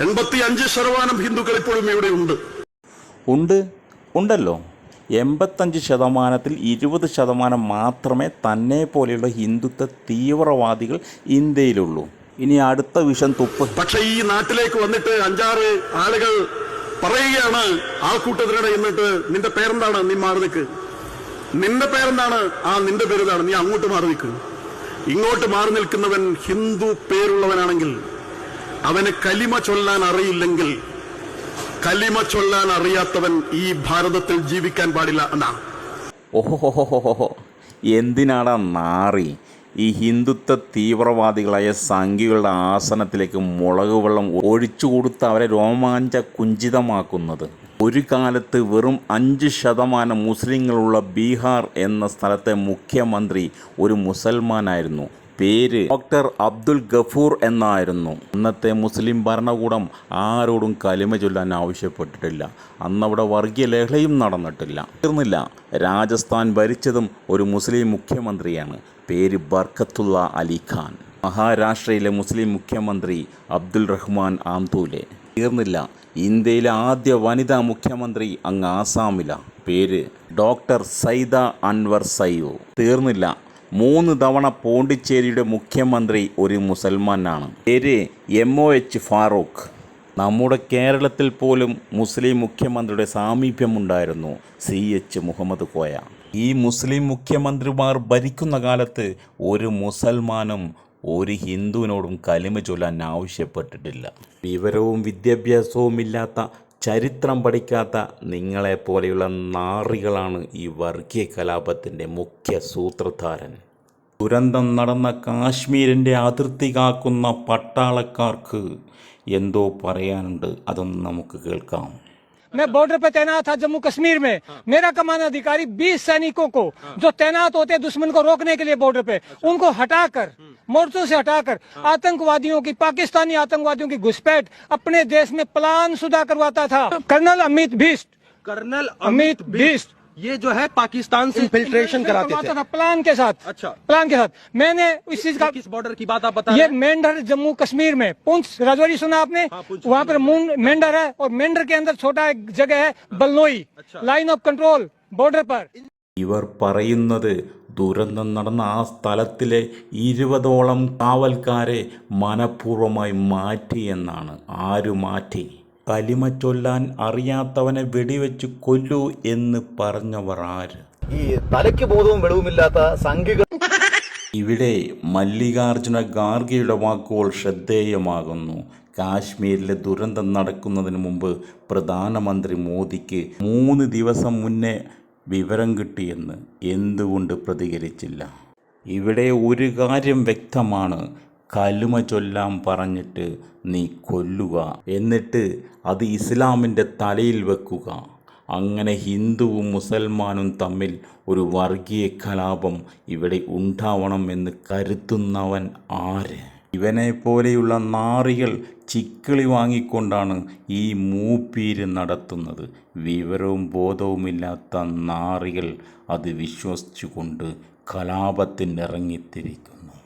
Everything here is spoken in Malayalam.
എൺപത്തി അഞ്ച് ശതമാനം ഹിന്ദുക്കൾ ഇപ്പോഴും ഇവിടെ ഉണ്ട്. ഉണ്ട് ഉണ്ടല്ലോ. എൺപത്തഞ്ച് ശതമാനത്തിൽ ഇരുപത് ശതമാനം മാത്രമേ തന്നെ പോലെയുള്ള ഹിന്ദുത്വ തീവ്രവാദികൾ ഇന്ത്യയിലുള്ളൂ. ഇനി അടുത്ത വിഷം തുപ്പ്. പക്ഷേ ഈ നാട്ടിലേക്ക് വന്നിട്ട് അഞ്ചാറ് ആളുകൾ പറയുകയാണ് ആൾക്കൂട്ടത്തിനിടെ എന്നിട്ട് നിന്റെ പേരെന്താണ്? നീ മാറി നിൽക്ക്. നിന്റെ പേരെന്താണ്? ആ നിന്റെ പേരെന്താണ് നീ അങ്ങോട്ട് മാറി നിൽക്ക്. ഇങ്ങോട്ട് മാറി നിൽക്കുന്നവൻ ഹിന്ദു പേരുള്ളവനാണെങ്കിൽ അവന് കലിമ ചൊല്ലാൻ അറിയില്ലെങ്കിൽ കലിമ ചൊല്ലാൻ അറിയാത്തവൻ ഈ ഭാരതത്തിൽ ജീവിക്കാൻ പാടില്ല എന്നാ. ഓഹോ എന്തിനാടാ നാറി? ഈ ഹിന്ദുത്വ തീവ്രവാദികളായ സംഘികളുടെ ആസനത്തിലേക്ക് മുളക് വെള്ളം ഒഴിച്ചു കൊടുത്ത് അവരെ രോമാഞ്ച കുഞ്ചിതമാക്കുന്നത്. ഒരു കാലത്ത് വെറും അഞ്ച് ശതമാനം മുസ്ലിങ്ങളുള്ള ബീഹാർ എന്ന സ്ഥലത്തെ മുഖ്യമന്ത്രി ഒരു മുസൽമാനായിരുന്നു. പേര് ഡോക്ടർ അബ്ദുൽ ഗഫൂർ എന്നായിരുന്നു. അന്നത്തെ മുസ്ലിം ഭരണകൂടം ആരോടും കലിമ ചൊല്ലാൻ ആവശ്യപ്പെട്ടിട്ടില്ല. അന്നവിടെ വർഗീയ ലഹളയും നടന്നിട്ടില്ല. തീർന്നില്ല. രാജസ്ഥാൻ ഭരിച്ചതും ഒരു മുസ്ലിം മുഖ്യമന്ത്രിയാണ്. പേര് ബർക്കത്തുള്ള അലി ഖാൻ. മഹാരാഷ്ട്രയിലെ മുസ്ലിം മുഖ്യമന്ത്രി അബ്ദുൽ റഹ്മാൻ ആന്തൂലെ. തീർന്നില്ല. ഇന്ത്യയിലെ ആദ്യ വനിതാ മുഖ്യമന്ത്രി അങ്ങ് ആസാമില. പേര് ഡോക്ടർ സൈദ അൻവർ സയ്യോ തീർന്നില്ല. മൂന്ന് തവണ പോണ്ടിച്ചേരിയുടെ മുഖ്യമന്ത്രി ഒരു മുസൽമാനാണ്. പേര് എം ഒ എച്ച് ഫാറൂഖ്. നമ്മുടെ കേരളത്തിൽ പോലും മുസ്ലിം മുഖ്യമന്ത്രിയുടെ സാമീപ്യമുണ്ടായിരുന്നു. C H Muhammad Koya. ഈ മുസ്ലിം മുഖ്യമന്ത്രിമാർ ഭരിക്കുന്ന കാലത്ത് ഒരു മുസൽമാനും ഒരു ഹിന്ദുവിനോടും കലിമ ചൊല്ലാൻ ആവശ്യപ്പെട്ടിട്ടില്ല. വിവരവും വിദ്യാഭ്യാസവും ഇല്ലാത്ത ചരിത്രം പഠിക്കാത്ത നിങ്ങളെപ്പോലെയുള്ള നാറികളാണ് ഈ വർഗീയ കലാപത്തിൻ്റെ മുഖ്യ സൂത്രധാരൻ ദുരന്തം നടന്ന കാശ്മീരിൻ്റെ അതിർത്തി കാക്കുന്ന പട്ടാളക്കാർക്ക് എന്തോ പറയാനുണ്ട് അതൊന്ന് നമുക്ക് കേൾക്കാം मैं बॉर्डर पे तैनात था जम्मू कश्मीर में मेरा कमान अधिकारी 20 सैनिकों को जो तैनात होते हैं दुश्मन को रोकने के लिए बॉर्डर पे उनको हटाकर मोर्चों से हटाकर आतंकवादियों की पाकिस्तानी आतंकवादियों की घुसपैठ अपने देश में प्लान सुधा करवाता था। कर्नल अमित भीष्ट। कर्नल अमित भीष्ट ये जो है पाकिस्तान से फिल्ट्रेशन कराते थे। था प्लान के साथ। अच्छा। प्लान के साथ। मैंने इस चीज़ का किस बॉर्डर की बात आप बता ये मेंढर जम्मू कश्मीर में। पुंछ राजौरी सुना आपने? हाँ, वहाँ पर मेंढर है और मेंढर के अंदर छोटा एक जगह है बलनोई अच्छा। लाइन ऑफ़ कंट्रोल बॉर्डर पर। ഇവർ പറയുന്നത് ദുരന്തം നടന്ന ആ സ്ഥലത്തിലെ ഇരുപതോളം കാവൽക്കാരെ മനഃപൂർവമായി മാറ്റി എന്നാണ്. ആരു മാറ്റി? കലിമ ചൊല്ലാൻ അറിയാത്തവനെ വെടിവെച്ച് കൊല്ലൂ എന്ന് പറഞ്ഞവർ ആര്? ഈ തലയ്ക്ക് ബോധവും വെളിവുമില്ലാത്ത സംഘികൾ ഇവിടെ മല്ലികാർജുന ഗാർഗിയുടെ വാക്കുകൾ ശ്രദ്ധേയമാകുന്നു. കാശ്മീരിലെ ദുരന്തം നടക്കുന്നതിന് മുമ്പ് പ്രധാനമന്ത്രി മോദിക്ക് മൂന്ന് ദിവസം മുന്നേ വിവരം കിട്ടിയെന്ന് എന്തുകൊണ്ട് പ്രതികരിച്ചില്ല? ഇവിടെ ഒരു കാര്യം വ്യക്തമാണ്. കലുമ ചൊല്ലാം പറഞ്ഞിട്ട് നീ കൊല്ലുക. എന്നിട്ട് അത് ഇസ്ലാമിന്റെ തലയിൽ വെക്കുക. അങ്ങനെ ഹിന്ദുവും മുസൽമാനും തമ്മിൽ ഒരു വർഗീയ കലാപം ഇവിടെ ഉണ്ടാവണം എന്ന് കരുതുന്നവൻ ആര്? ഇവനെ പോലെയുള്ള നാറികൾ ചിക്കിളി വാങ്ങിക്കൊണ്ടാണ് ഈ മൂപ്പീര് നടത്തുന്നത്. വിവരവും ബോധവുമില്ലാത്ത നാറികൾ അത് വിശ്വസിച്ചുകൊണ്ട് കലാപത്തിനിറങ്ങിത്തിരിക്കുന്നു.